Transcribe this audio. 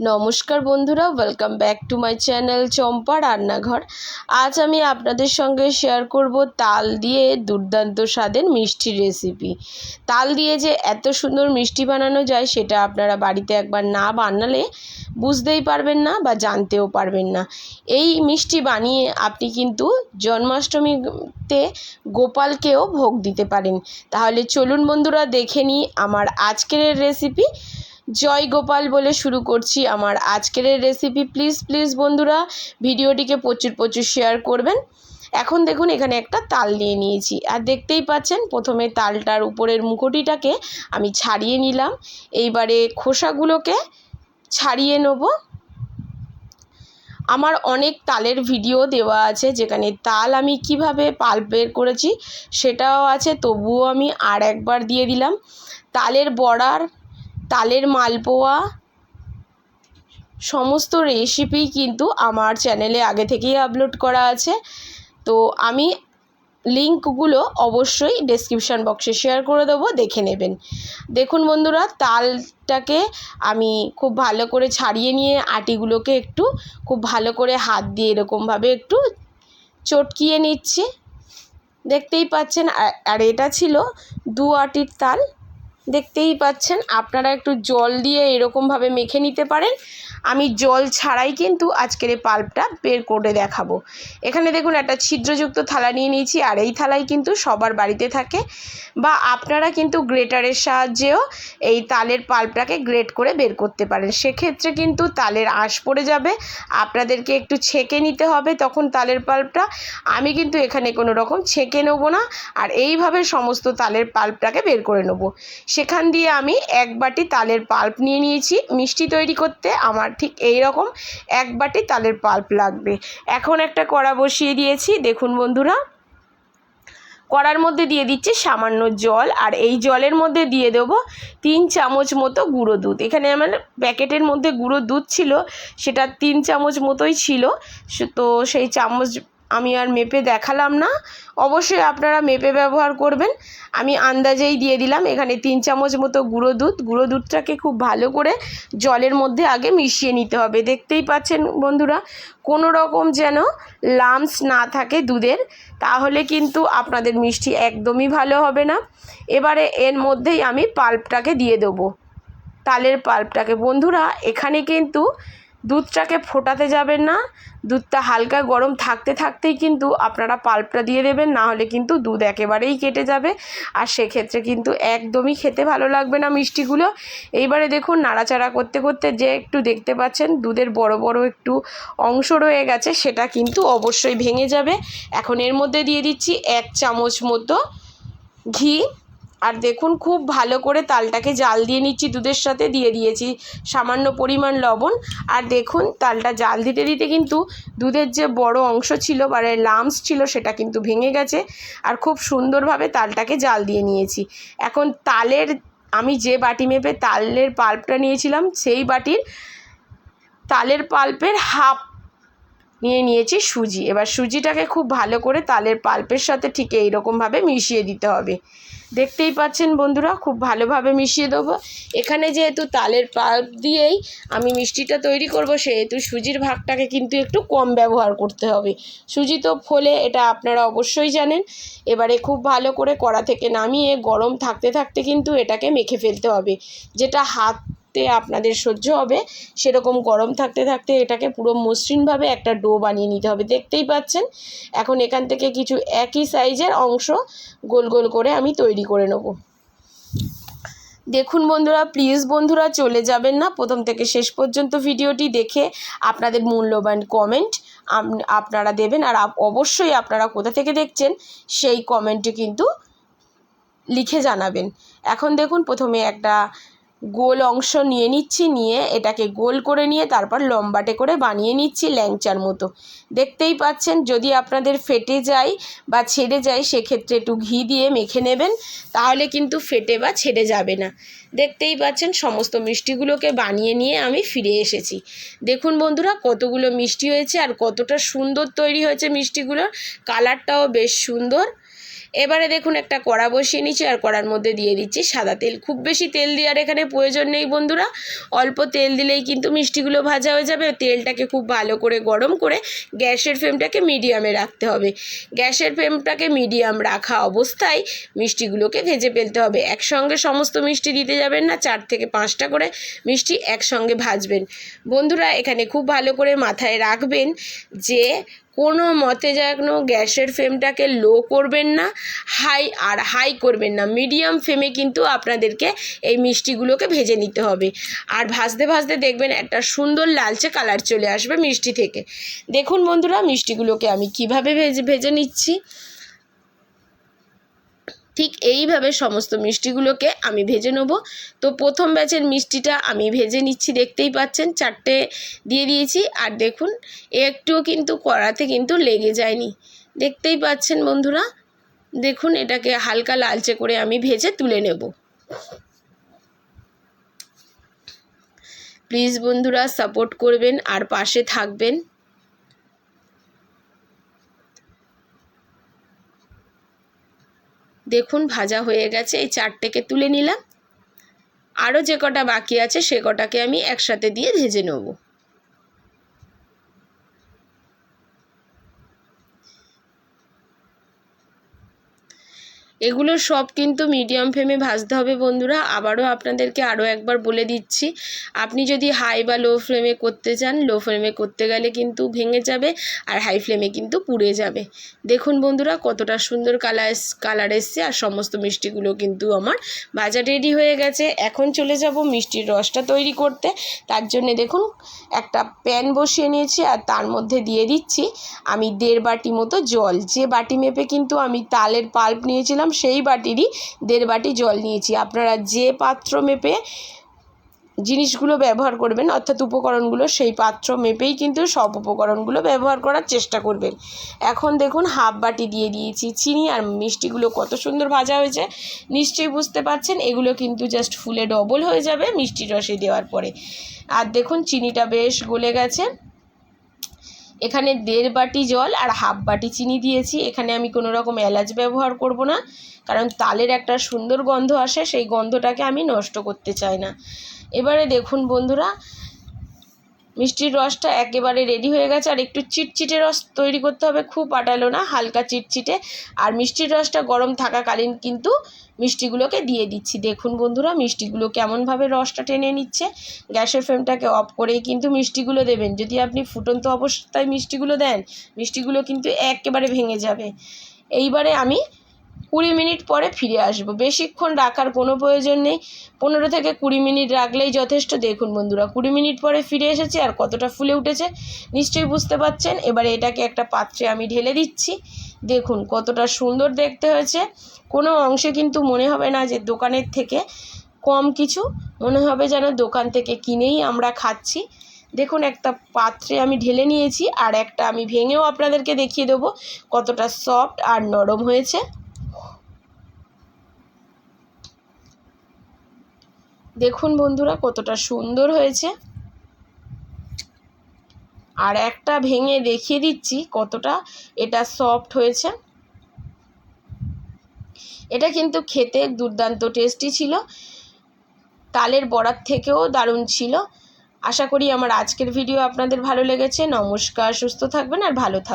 নমস্কার বন্ধুরা welcome back to my channel Champa রান্নাঘর। আজ আমি আপনাদের সঙ্গে শেয়ার করব তাল দিয়ে দুর্দান্ত স্বাদের মিষ্টির রেসিপি তাল দিয়ে যে এত সুন্দর মিষ্টি বানানো যায়, সেটা আপনারা বাড়িতে একবার না বানালে বুঝতেই পারবেন না বা জানতেও পারবেন না। এই মিষ্টি বানিয়ে আপনি কিন্তু জন্মাষ্টমীতে গোপালকেও ভোগ দিতে পারেন। তাহলে চলুন বন্ধুরা, দেখে নিই আমার আজকের রেসিপি জয় গোপাল বলে শুরু করছি আমার আজকের রেসিপি প্লিজ প্লিজ বন্ধুরা, ভিডিওটিকে প্রচুর প্রচুর শেয়ার করবেন। এখন দেখুন, এখানে একটা তাল নিয়ে নিয়েছি। আর দেখতেই পাচ্ছেন, প্রথমে তালটার উপরের মুখোটিটাকে আমি ছাড়িয়ে নিলাম। এইবারে খোসাগুলোকে ছাড়িয়ে নেব। আমার অনেক তালের ভিডিও দেওয়া আছে, যেখানে তাল আমি কীভাবে পাল্প বের করেছি, সেটাও আছে, তবুও আমি আর একবার দিয়ে দিলাম। তালের বড়ার তালের মালপোয়া, সমস্ত রেসিপি কিন্তু আমার চ্যানেলে আগে থেকেই আপলোড করা আছে। তো আমি লিঙ্কগুলো অবশ্যই ডেসক্রিপশান বক্সে শেয়ার করে দেবো, দেখে নেবেন। দেখুন বন্ধুরা, তালটাকে আমি খুব ভালো করে ছাড়িয়ে নিয়ে আটিগুলোকে একটু খুব ভালো করে হাত দিয়ে এরকমভাবে একটু চটকিয়ে নিচ্ছি। দেখতেই পাচ্ছেন আর এটা ছিল দু আটির তাল। দেখতেই পাচ্ছেন, আপনারা একটু জল দিয়ে এরকমভাবে মেখে নিতে পারেন। আমি জল ছাড়াই কিন্তু আজকের এই পাল্পটা বের করে দেখাবো। এখানে দেখুন একটা ছিদ্রযুক্ত থালা নিয়ে নিয়েছি, আর এই থালাই কিন্তু সবার বাড়িতে থাকে। বা আপনারা কিন্তু গ্রেটারের সাহায্যেও এই তালের পাল্পটাকে গ্রেট করে বের করতে পারেন। সেক্ষেত্রে কিন্তু তালের আঁশ পড়ে যাবে, আপনাদেরকে একটু ছেঁকে নিতে হবে তখন তালের পাল্পটা। আমি কিন্তু এখানে কোনো রকম ছেঁকে নেব না, আর এইভাবে সমস্ত তালের পাল্পটাকে বের করে নেব। সেখান দিয়ে আমি এক বাটি তালের পাল্প নিয়ে নিয়েছি। মিষ্টি তৈরি করতে আমার ঠিক এই রকম এক বাটি তালের পাল্প লাগবে। এখন একটা কড়া বসিয়ে দিয়েছি। দেখুন বন্ধুরা, কড়ার মধ্যে দিয়ে দিচ্ছি সামান্য জল আর এই জলের মধ্যে দিয়ে দেব তিন চামচ মতো গুঁড়ো দুধ। এখানে আমার প্যাকেটের মধ্যে গুঁড়ো দুধ ছিল, সেটা তিন চামচ মতোই ছিল। তো সেই চামচ আমি আর মেপে দেখালাম না। অবশ্যই আপনারা মেপে ব্যবহার করবেন। আমি আন্দাজেই দিয়ে দিলাম। এখানে তিন চামচ মতো গুঁড়ো দুধ। গুঁড়ো দুধটাকে খুব ভালো করে জলের মধ্যে আগে মিশিয়ে নিতে হবে। দেখতেই পাচ্ছেন বন্ধুরা কোনো রকম যেন লামস না থাকে দুধের। তাহলে কিন্তু আপনাদের মিষ্টি একদমই ভালো হবে না। এবারে এর মধ্যেই আমি পাল্পটাকে দিয়ে দেবো। তালের পাল্পটাকে। বন্ধুরা, এখানে কিন্তু দুধটাকে ফোটাতে যাবেন না। দুধটা হালকা গরম থাকতে থাকতেই কিন্তু আপনারা পাল্পটা দিয়ে দেবেন, না হলে কিন্তু দুধ একেবারেই কেটে যাবে। আর সেক্ষেত্রে কিন্তু একদমই খেতে ভালো লাগবে না মিষ্টিগুলো। এইবারে দেখুন নাড়াচাড়া করতে করতে যে একটু দেখতে পাচ্ছেন, দুধের বড় বড় একটু অংশ রয়ে গেছে, সেটা কিন্তু অবশ্যই ভেঙে যাবে। এখন এর মধ্যে দিয়ে দিচ্ছি এক চামচ মতো ঘি। আর দেখুন, খুব ভালো করে তালটাকে জাল দিয়ে নিচ্ছি দুধের সাথে, দিয়ে দিয়েছি সামান্য পরিমাণ লবণ। আর দেখুন, তালটা জাল দিতে দিতে কিন্তু দুধের যে বড় অংশ ছিল বা লামস ছিল, সেটা কিন্তু ভেঙে গেছে। আর খুব সুন্দরভাবে তালটাকে জাল দিয়ে নিয়েছি। এখন তালের, আমি যে বাটি মেপে তালের পাল্পটা নিয়েছিলাম, সেই বাটির তালের পাল্পের হাফ নিয়ে নিয়েছি সুজি। এবার সুজিটাকে খুব ভালো করে তালের পাল্পের সাথে ঠিক এইরকমভাবে মিশিয়ে দিতে হবে। দেখতেই পাচ্ছেন বন্ধুরা, খুব ভালোভাবে মিশিয়ে দেবো। এখানে যেহেতু তালের পাল্প দিয়েই আমি মিষ্টিটা তৈরি করব, সেহেতু সুজির ভাগটাকে কিন্তু একটু কম ব্যবহার করতে হবে। সুজি তো ফলে, এটা আপনারা অবশ্যই জানেন। এবারে খুব ভালো করে কড়া থেকে নামিয়ে গরম থাকতে থাকতে কিন্তু এটাকে মেখে ফেলতে হবে। যেটা হাত আপনাদের সহ্য হবে। সেরকম গরম থাকতে থাকতে এটাকে পুরো মসৃণভাবে একটা ডো বানিয়ে নিতে হবে। দেখতেই পাচ্ছেন, এখন এখান থেকে কিছু একই সাইজের অংশ গোল গোল করে আমি তৈরি করে নেব। দেখুন বন্ধুরা, প্লিজ বন্ধুরা চলে যাবেন না। প্রথম থেকে শেষ পর্যন্ত ভিডিওটি দেখে আপনাদের মূল্যবান কমেন্ট আপনারা দেবেন। আর অবশ্যই আপনারা কোথা থেকে দেখছেন, সেই কমেন্টটি কিন্তু লিখে জানাবেন। এখন দেখুন, প্রথমে একটা গোল অংশ নিয়ে নিচ্ছি, নিয়ে এটাকে গোল করে নিয়ে তারপর লম্বাটে করে বানিয়ে নিচ্ছি ল্যাংচার মতো। দেখতেই পাচ্ছেন, যদি আপনাদের ফেটে যায় বা ছেড়ে যায়, সেক্ষেত্রে একটু ঘি দিয়ে মেখে নেবেন, তাহলে কিন্তু ফেটে বা ছেড়ে যাবে না। দেখতেই পাচ্ছেন, সমস্ত মিষ্টিগুলোকে বানিয়ে নিয়ে আমি ফিরে এসেছি। দেখুন বন্ধুরা, কতগুলো মিষ্টি হয়েছে আর কতটা সুন্দর তৈরি হয়েছে মিষ্টিগুলোর। কালারটাও বেশ সুন্দর। এবারে দেখুন একটা কড়া বসিয়ে নিচ্ছি আর কড়ার মধ্যে দিয়ে দিচ্ছি সাদা তেল। খুব বেশি তেল দেওয়ার এখানে প্রয়োজন নেই বন্ধুরা। অল্প তেল দিলেই কিন্তু মিষ্টিগুলো ভাজা হয়ে যাবে। তেলটাকে খুব ভালো করে গরম করে গ্যাসের ফ্লেমটাকে মিডিয়ামে রাখতে হবে। গ্যাসের ফ্লেমটাকে মিডিয়াম রাখা অবস্থায় মিষ্টিগুলোকে ভেজে ফেলতে হবে। একসঙ্গে সমস্ত মিষ্টি দিতে যাবেন না, চার থেকে পাঁচটা করে মিষ্টি একসঙ্গে ভাজবেন। বন্ধুরা, এখানে খুব ভালো করে মাথায় রাখবেন যে কোনো মতে যেন গ্যাসের ফ্লেমটাকে লো করবেন না হাই আর হাই করবেন না। মিডিয়াম ফ্লেমে কিন্তু আপনাদেরকে এই মিষ্টিগুলোকে ভেজে নিতে হবে। আর ভাজতে ভাজতে দেখবেন একটা সুন্দর লালচে কালার চলে আসবে মিষ্টি থেকে। দেখুন বন্ধুরা, মিষ্টিগুলোকে আমি কীভাবে ভেজে ভেজে নিচ্ছি। ঠিক এইভাবে সমস্ত মিষ্টিগুলোকে আমি ভেজে নেব। তো প্রথম ব্যাচের মিষ্টিটা আমি ভেজে নিচ্ছি, দেখতেই পাচ্ছেন চারটে দিয়ে দিয়েছি। আর দেখুন, একটুও কিন্তু কড়াতে কিন্তু লেগে যায়নি। দেখতেই পাচ্ছেন বন্ধুরা, দেখুন এটাকে হালকা লালচে করে আমি ভেজে তুলে নেব। প্লিজ বন্ধুরা, সাপোর্ট করবেন আর পাশে থাকবেন। দেখুন, ভাজা হয়ে গেছে, এই চারটেকে তুলে নিলাম। আরও যে কটা বাকি আছে, সে কটাকে আমি একসাথে দিয়ে ভেজে নেব। এগুলো সব কিন্তু মিডিয়াম ফ্লেমে ভাজতে হবে বন্ধুরা। আবারও আপনাদেরকে আরও একবার বলে দিচ্ছি, আপনি যদি হাই বা লো ফ্লেমে করতে চান লো ফ্লেমে করতে গেলে কিন্তু ভেঙে যাবে আর হাই ফ্লেমে কিন্তু পুড়ে যাবে। দেখুন বন্ধুরা, কতটা সুন্দর কালার কালার এসছে আর সমস্ত মিষ্টিগুলো কিন্তু আমার ভাজা রেডি হয়ে গেছে। এখন চলে যাব মিষ্টির রসটা তৈরি করতে। তার জন্যে দেখুন, একটা প্যান বসিয়ে নিয়েছি আর তার মধ্যে দিয়ে দিচ্ছি আমি দেড় বাটি মতো জল। যে বাটি মেপে কিন্তু আমি তালের পাল্প নিয়েছিলাম সেই বাটিরই দেড় বাটি জল নিয়েছি। আপনারা যে পাত্র মেপে জিনিসগুলো ব্যবহার করবেন, অর্থাৎ উপকরণগুলো, সেই পাত্র মেপেই কিন্তু সব উপকরণগুলো ব্যবহার করার চেষ্টা করবেন। এখন দেখুন, হাফ বাটি দিয়ে দিয়েছি চিনি আর মিষ্টিগুলো কত সুন্দর ভাজা হয়েছে। নিশ্চয়ই বুঝতে পারছেন, এগুলো কিন্তু জাস্ট ফুলে ডবল হয়ে যাবে মিষ্টি রসে দেওয়ার পরে। আর দেখুন, চিনিটা বেশ গলে গেছে। এখানে দেড় বাটি জল আর হাফ বাটি চিনি দিয়েছি। এখানে আমি কোনো রকম এলাচ ব্যবহার করব না, কারণ তালের একটা সুন্দর গন্ধ আসে, সেই গন্ধটাকে আমি নষ্ট করতে চাই না। এবারে দেখুন বন্ধুরা মিষ্টির রসটা একেবারে রেডি হয়ে গেছে আর একটু চিটচিটে রস তৈরি করতে হবে, খুব আটালো না, হালকা চিটচিটে। আর মিষ্টির রসটা গরম থাকাকালীন কিন্তু মিষ্টিগুলোকে দিয়ে দিচ্ছি। দেখুন বন্ধুরা, মিষ্টিগুলো কেমনভাবে রসটা টেনে নিচ্ছে। গ্যাসের ফ্লেমটাকে অফ করেই কিন্তু মিষ্টিগুলো দেবেন। যদি আপনি ফুটন্ত অবস্থায় মিষ্টিগুলো দেন, মিষ্টিগুলো কিন্তু একেবারে ভেঙে যাবে। এইবারে আমি কুড়ি মিনিট পরে ফিরে আসব। বেশিক্ষণ রাখার কোনো প্রয়োজন নেই। পনেরো থেকে কুড়ি মিনিট রাখলেই যথেষ্ট। দেখুন বন্ধুরা, কুড়ি মিনিট পরে ফিরে এসেছি আর কতটা ফুলে উঠেছে, নিশ্চয়ই বুঝতে পারছেন এবারে এটাকে একটা পাত্রে আমি ঢেলে দিচ্ছি। দেখুন কতটা সুন্দর দেখতে হয়েছে। কোনো অংশে কিন্তু মনে হবে না যে দোকানের থেকে কম কিছু, মনে হবে যেন দোকান থেকে কিনেই আমরা খাচ্ছি। দেখুন একটা পাত্রে আমি ঢেলে নিয়েছি আর একটা আমি ভেঙেও আপনাদেরকে দেখিয়ে দেবো কতটা সফট আর নরম হয়েছে। দেখুন বন্ধুরা, কতটা সুন্দর হয়েছে। আর একটা ভেঙে দেখিয়ে দিচ্ছি, কতটা এটা সফট হয়েছে। এটা কিন্তু খেতে দুর্দান্ত টেস্টি ছিল। তালের বড়ার থেকেও দারুণ ছিল। আশা করি আমার আজকের ভিডিও আপনাদের ভালো লেগেছে। নমস্কার, সুস্থ থাকবেন আর ভালো থাকবেন